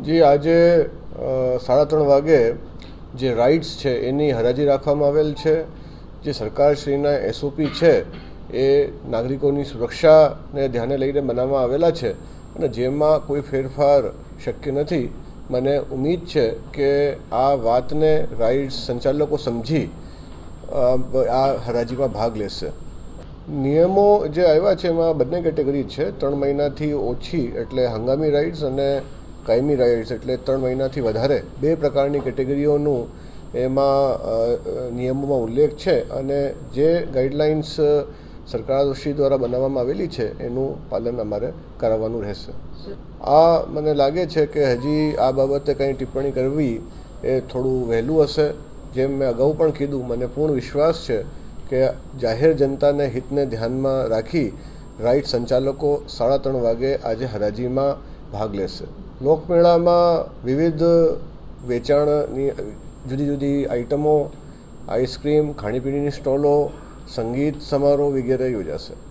જે, આજે સાડા ત્રણ વાગે જે રાઇડ્સ છે એની હરાજી રાખવામાં આવેલ છે. જે સરકારશ્રીના એસઓપી છે, એ નાગરિકોની સુરક્ષાને ધ્યાને લઈને બનાવવામાં આવેલા છે અને જેમાં કોઈ ફેરફાર શક્ય નથી. મને ઉમીદ છે કે આ વાતને રાઇડ્સ સંચાલકો સમજી આ હરાજીમાં ભાગ લેશે. નિયમો જે આવ્યા છે એમાં બંને કેટેગરી છે. ત્રણ મહિનાથી ઓછી એટલે હંગામી રાઇડ્સ અને કાયમી રાઇડ્સ એટલે ત્રણ મહિનાથી વધારે બે પ્રકારની કેટેગરીઓનું એમાં નિયમોમાં ઉલ્લેખ છે અને જે ગાઈડલાઇન્સ સરકારશ્રી દ્વારા બનાવવામાં આવેલી છે એનું પાલન અમારે કરાવવાનું રહેશે. આ મને લાગે છે કે હજી આ બાબતે કંઈ ટિપ્પણી કરવી એ થોડું વહેલું હશે. જેમ મેં અગાઉ પણ કીધું, મને પૂર્ણ વિશ્વાસ છે કે જાહેર જનતાને હિતને ધ્યાનમાં રાખી રાઇટ સંચાલકો સાડા ત્રણ વાગે આજે હરાજીમાં ભાગ લેશે. લોકમેળામાં વિવિધ વેચાણની જુદી જુદી આઇટમો આઈસ્ક્રીમ, ખાણીપીણીની સ્ટોલો, સંગીત સમારોહ વગેરે યોજાશે.